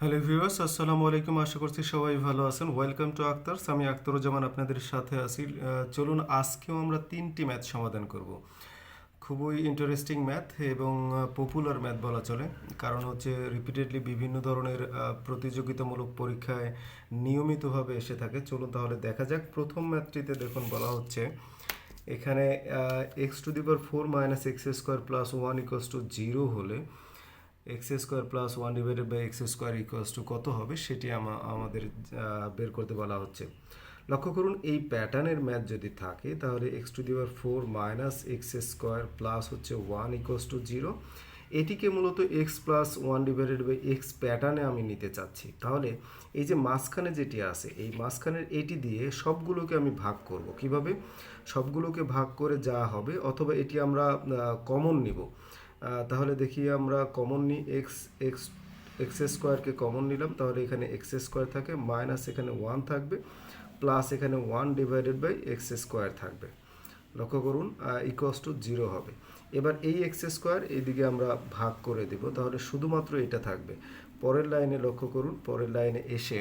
Hello viewers, আসসালামু আলাইকুম। আশা করছি সবাই ভালো আছেন। ওয়েলকাম টু আক্তার্স আমি আক্তারুজ্জামান আপনাদের সাথে আছি। চলুন, আজকেও আমরা তিনটি ম্যাথ সমাধান করব। খুবই ইন্টারেস্টিং ম্যাথ এবং পপুলার ম্যাথ বলা চলে। কারণ হচ্ছে রিপিটেডলি বিভিন্ন ধরনের প্রতিযোগিতামূলক পরীক্ষায় নিয়মিতভাবে এসে থাকে। চলুন তাহলে দেখা যাক। প্রথম ম্যাথটিতে দেখুন, বলা হচ্ছে, এখানে x to the power four minus x square plus one equals to zero হলে x square plus one divided by x square equals to কত হবে? সেটি আমা- আমাদের বের করতে বলা হচ্ছে। লক্ষ্য করুন, এই প্যাটার্নের ম্যাথ যদি থাকে, তাহলে x to the power four minus x square plus হচ্ছে ওয়ান ইকুয়ালস টু জিরো এটিকে মূলত x plus one divided by x প্যাটার্নে আমি নিতে চাচ্ছি। তাহলে এই যে মাঝখানে যেটি আছে, এই মাঝখানের এটি দিয়ে সবগুলোকে আমি ভাগ করব। কীভাবে? সবগুলোকে ভাগ করে যা হবে, অথবা এটি আমরা কমন নিব। তাহলে দেখি আমরা কমন নিই এক্স এক্স এক্স স্কোয়ারকে কমন নিলাম। তাহলে এখানে এক্স স্কোয়ার থাকে মাইনাস এখানে ওয়ান থাকবে প্লাস এখানে one divided by x square থাকবে। লক্ষ্য করুন ইকোয়াস টু জিরো হবে। এবার এই এক্স স্কোয়ার এইদিকে আমরা ভাগ করে দেব, তাহলে শুধুমাত্র এটা থাকবে। পরের লাইনে লক্ষ্য করুন, পরের লাইনে এসে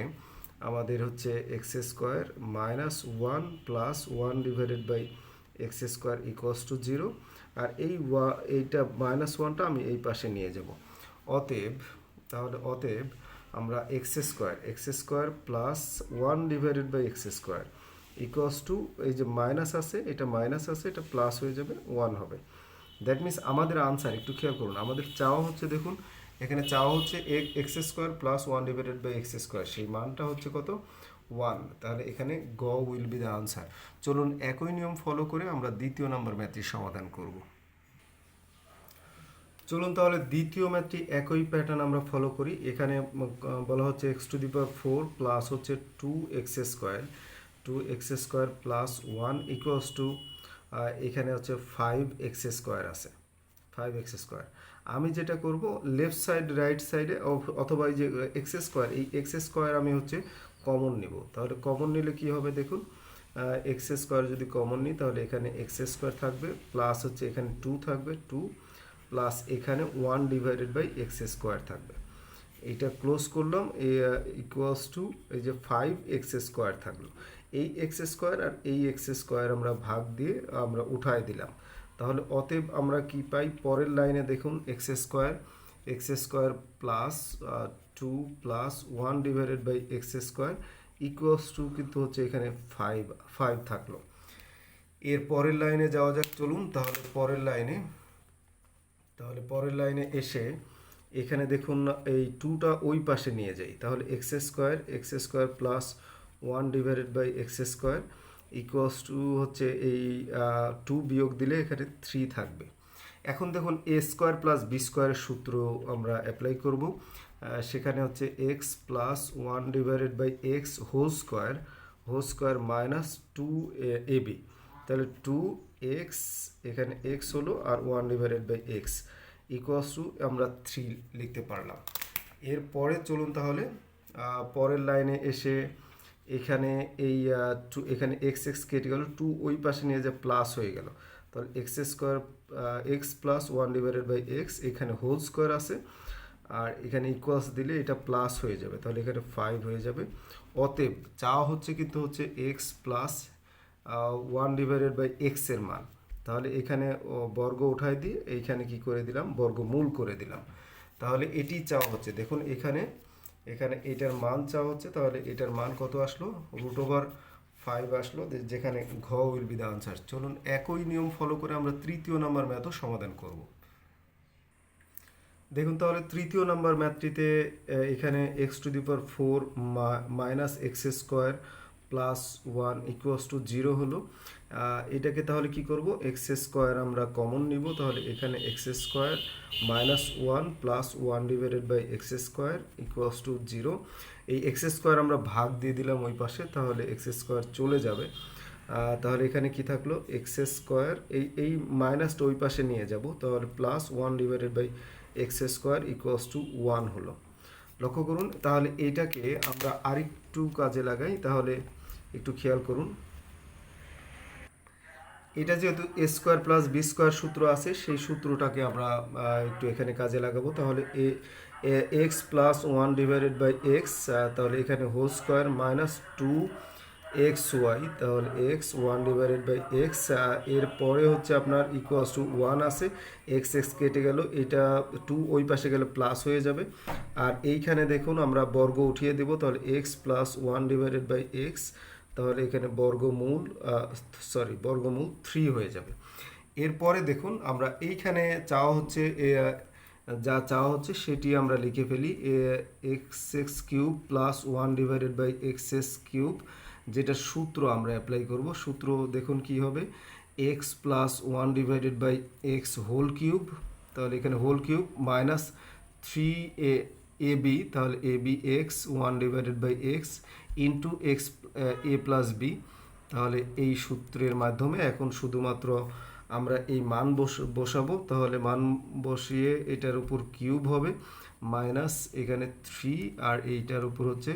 আমাদের হচ্ছে x square minus one plus one divided by x square equals to zero আর এই ওয়া, এইটা মাইনাস ওয়ানটা আমি এই পাশে নিয়ে যাব। অতএব, তাহলে অতএব আমরা x square x square plus one divided by x square equals to এই যে মাইনাস আছে, এটা মাইনাস আছে, এটা প্লাস হয়ে যাবে ওয়ান হবে। দ্যাট মিনস আমাদের আনসার একটু খেয়াল করুন, আমাদের চাওয়া হচ্ছে দেখুন, এখানে চাওয়া হচ্ছে x square plus one divided by x square সেই মানটা হচ্ছে কত? ওয়ান তাহলে এখানে গ উইল বি দ্য আনসার চলুন একই নিয়ম ফলো করে আমরা দ্বিতীয় নম্বর ম্যাথটির সমাধান করব। চলুন তাহলে দ্বিতীয় ম্যাথটি একই প্যাটার্ন আমরা ফলো করি। এখানে বলা হচ্ছে x to the power four plus হচ্ছে two x square two x square plus one equals to এখানে হচ্ছে ফাইভ এক্স স্কোয়ার আছে। ফাইভ এক্স স্কোয়ার আমি যেটা করব লেফট সাইড রাইট সাইডে অথবা এই যে এক্স স্কোয়ার এই এক্স স্কোয়ার আমি হচ্ছে কমন নিব। তাহলে কমন নিলে কি হবে দেখুন এক্স স্কোয়ার যদি কমন নিই, তাহলে এখানে এক্স স্কোয়ার থাকবে প্লাস হচ্ছে এখানে টু থাকবে টু প্লাস এখানে one divided by x square থাকবে। এইটা ক্লোজ করলাম, এ ইকুয়ালস টু এই যে ফাইভ এক্স স্কোয়ার থাকল। এই এক্স স্কোয়ার আর এই এক্স স্কোয়ার আমরা ভাগ দিয়ে আমরা উঠায় দিলাম। তাহলে অতএব আমরা কি পাই? পরের লাইনে দেখুন x square x square plus two plus one divided by x square equals to কিন্তু হচ্ছে এখানে ফাইভ ফাইভ থাকল। এর পরের লাইনে যাওয়া যাক, চলুন। তাহলে পরের লাইনে, তাহলে পরের লাইনে এসে এখানে দেখুন এই টুটা ওই পাশে নিয়ে যাই। তাহলে x square x square plus one divided by x square equals to হচ্ছে এই টু বিয়োগ দিলে এখানে থ্রি থাকবে। এখন দেখুন এ স্কোয়ার প্লাস বি স্কোয়ারের সূত্র আমরা অ্যাপ্লাই করব। সেখানে হচ্ছে x plus one divided by x whole square whole square minus two A B তাহলে টু এক্স এখানে এক্স হলো আর one divided by x equals to আমরা থ্রি লিখতে পারলাম। এরপরে চলুন তাহলে পরের লাইনে এসে এখানে এই টু এখানে এক্স এক্স কেটে গেল টু ওই পাশে নিয়ে যে প্লাস হয়ে গেল। তাহলে x square x plus one divided by x এখানে হোল স্কোয়ার আছে। আর এখানে ইকুয়ালস দিলে এটা প্লাস হয়ে যাবে। তাহলে এখানে ফাইভ হয়ে যাবে। অতএব চাওয়া হচ্ছে কিন্তু হচ্ছে x plus one divided by এক্সের মান। তাহলে এখানে বর্গ উঠাই দিয়ে এইখানে কি করে দিলাম? বর্গমূল করে দিলাম। তাহলে এটি চাওয়া হচ্ছে। দেখুন এখানে এখানে এটার মান চাওয়া হচ্ছে। তাহলে এটার মান কত আসলো? রুট ওভার ফাইভ আসলো যেখানে ঘ উইল বি দ্য আনসার। চলুন একই নিয়ম ফলো করে আমরা তৃতীয় নাম্বার ম্যাথও সমাধান করব। দেখুন তাহলে তৃতীয় নাম্বার ম্যাথটিতে এখানে x to the power four minus x square plus one equals to zero হলো। এটাকে তাহলে কি করব? এক্স স্কোয়ার আমরা কমন নিব, তাহলে এখানে x square minus one plus one divided by x square equals to zero এই এক্স স্কোয়ার আমরা ভাগ দিয়ে দিলাম ওই পাশে, তাহলে এক্স স্কোয়ার চলে যাবে। তাহলে এখানে কি থাকল? এক্স স্কোয়ার এই এই মাইনাসটা ওই পাশে নিয়ে যাব, তাহলে plus one divided by x square equals to one হলো। লক্ষ্য করুন, তাহলে এইটাকে আমরা আরেকটু কাজে লাগাই, তাহলে একটু খেয়াল করুন। এটা যেহেতু A square plus B square সূত্র আছে, সেই সূত্রটাকে আমরা একটু এখানে কাজে লাগাবো। তাহলে A x plus one divided by x তাহলে এখানে whole square minus two x y তাহলে x one divided by x এরপরে হচ্ছে আপনার ইকুয়ালস টু ওয়ান আছে। এক্স এক্স কেটে গেল, এটা টু ওই পাশে গেলে প্লাস হয়ে যাবে। আর এইখানে দেখুন, আমরা বর্গ উঠিয়ে দেবো, তাহলে x plus one divided by x তাহলে এখানে বর্গমূল সরি বর্গমূল থ্রি হয়ে যাবে। এরপরে দেখুন, আমরা এইখানে চাওয়া হচ্ছে যা চাওয়া হচ্ছে সেটি আমরা লিখে ফেলি x x cube plus one divided by x x cube যেটা সূত্র আমরা অ্যাপ্লাই করব। সূত্র দেখুন কি হবে x plus one divided by x whole cube তাহলে এখানে whole cube minus three A A B তাহলে A B x one divided by x into x A plus B তাহলে এই সূত্রের মাধ্যমে এখন শুধুমাত্র আমরা এই মান বস, বসাবো, তাহলে মান বসিয়ে এটার উপর কিউব হবে মাইনাস এখানে থ্রি আর এইটার উপর হচ্ছে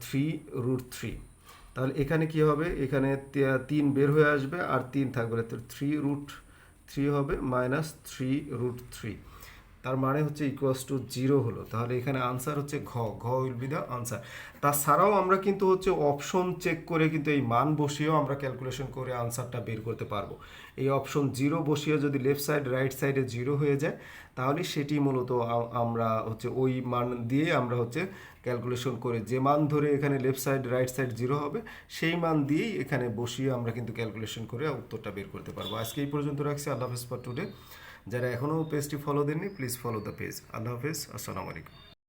থ্রি রুট থ্রি তাহলে এখানে কি হবে? এখানে তিন বের হয়ে আসবে আর তিন থাকবে থ্রি রুট থ্রি হবে মাইনাস থ্রি রুট থ্রি তার মানে হচ্ছে ইকুয়ালস টু জিরো হলো। তাহলে এখানে আনসার হচ্ছে ঘ ঘ উইল বি দ্য আনসার তাছাড়াও আমরা কিন্তু হচ্ছে অপশন চেক করে কিন্তু এই মান বসিয়েও আমরা ক্যালকুলেশন করে আনসারটা বের করতে পারব। এই অপশন জিরো বসিয়ে যদি লেফট সাইড রাইট সাইডে জিরো হয়ে যায়, তাহলে সেটি মূলত আমরা হচ্ছে ওই মান দিয়ে আমরা হচ্ছে ক্যালকুলেশন করে যে মান ধরে এখানে left side right side zero হবে, সেই মান দিয়েই এখানে বসিয়ে আমরা কিন্তু ক্যালকুলেশন করে উত্তরটা বের করতে পারব। আজকে এই পর্যন্ত রাখছি। আল্লাহ হাফেজ ফর টুডে যারা এখনও পেজটি ফলো দেননি প্লিজ ফলো দ্য পেজ আল্লাহ হাফেজ আসসালামু আলাইকুম।